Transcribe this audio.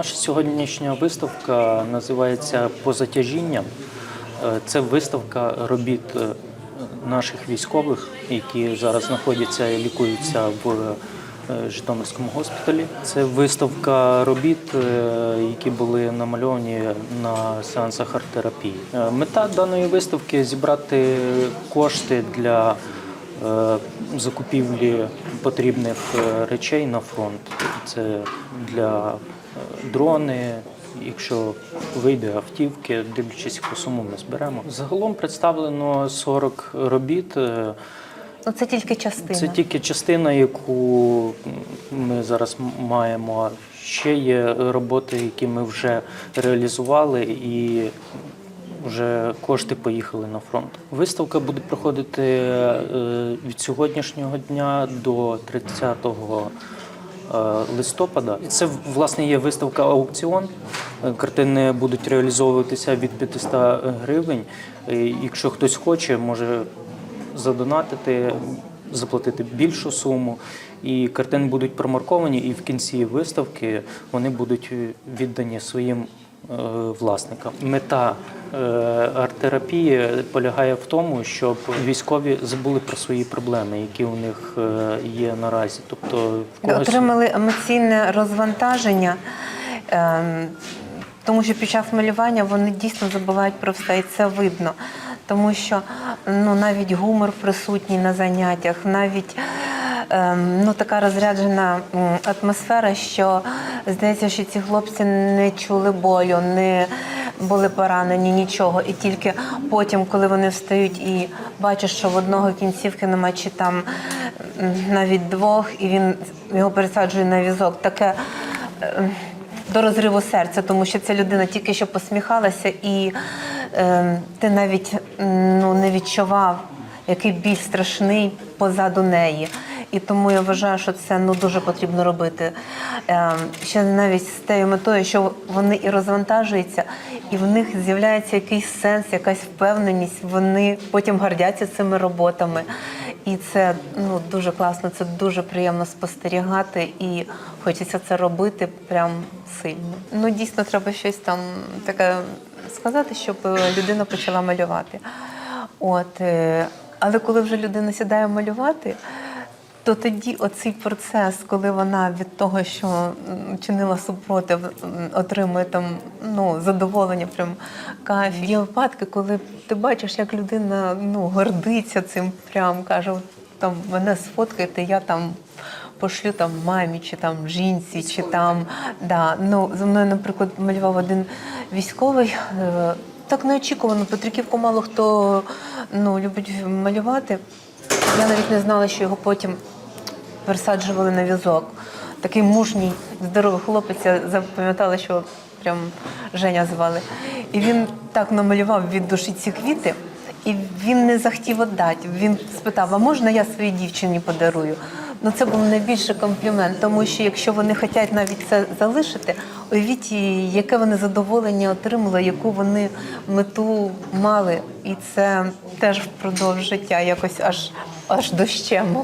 Наша сьогоднішня виставка називається Позатяжіння. Е, Це виставка робіт е, наших військових, які зараз знаходяться і лікуються в е, Житомирському госпіталі. Це виставка робіт, які були намальовані на сеансах арт-терапії. Мета даної виставки зібрати кошти для закупівлі потрібних е, речей на фронт. Це для е, дрони, якщо вийде автівки, дивлячись, яку суму ми зберемо. Загалом представлено 40 робіт. Е, Ну, це тільки частина. Це тільки частина, яку ми зараз маємо. Ще є роботи, які ми вже реалізували, і вже кошти поїхали на фронт. Виставка буде проходити е, від сьогоднішнього дня до 30 е, листопада. Це власне є виставка аукціон. Е, Картини будуть реалізовуватися від 500 гривень. Якщо хтось хоче, може задонатити, заплатити більшу суму. І картини будуть промарковані, і в кінці виставки вони будуть віддані своїм е, власникам. Мета е, арт-терапії полягає в тому, щоб військові забули про свої проблеми, які у них е, є наразі. Тобто в когось Отримали емоційне розвантаження, ем, тому що під час малювання вони дійсно забувають про все, і це видно. Тому що ну, навіть гумор присутній на заняттях, навіть ну, така розряджена атмосфера, що здається, що ці хлопці не чули болю, не були поранені, нічого. І тільки потім, коли вони встають і бачать, що в одного кінцівки нема чи там навіть двох, і він його пересаджує на візок, таке. е, До розриву серця, тому що ця людина тільки що посміхалася, і е, ти навіть ну, не відчував, який біль страшний позаду неї. І тому я вважаю, що це ну дуже потрібно робити. Е, ще навіть з тією метою, що вони і розвантажуються, і в них з'являється якийсь сенс, якась впевненість. Вони потім гордяться цими роботами. І це ну дуже класно, це дуже приємно спостерігати, і хочеться це робити прям сильно. Ну дійсно треба щось там таке сказати, щоб людина почала малювати. От, е, але коли вже людина сідає малювати, то тоді оцей процес, коли вона від того, що чинила супротив, отримує там ну, задоволення, прям кайф. Є випадки, коли ти бачиш, як людина ну, гордиться цим, прям каже, там мене сфоткайте, я там. Пошлю там мамі, чи там жінці, чи там да. Ну за мною, наприклад, малював один військовий. Так неочікувано, Петриківку мало хто ну, любить малювати. Я навіть не знала, що його потім пересаджували на візок. Такий мужній, здоровий хлопець, я запам'ятала, що прям Женя звали. І він так намалював від душі ці квіти, і він не захотів віддати. Він спитав: а можна я своїй дівчині подарую? Ну це був найбільший комплімент, тому що якщо вони хочуть навіть це залишити, уявіть, яке вони задоволення отримали, яку вони мету мали. І це теж впродовж життя якось аж аж дощем.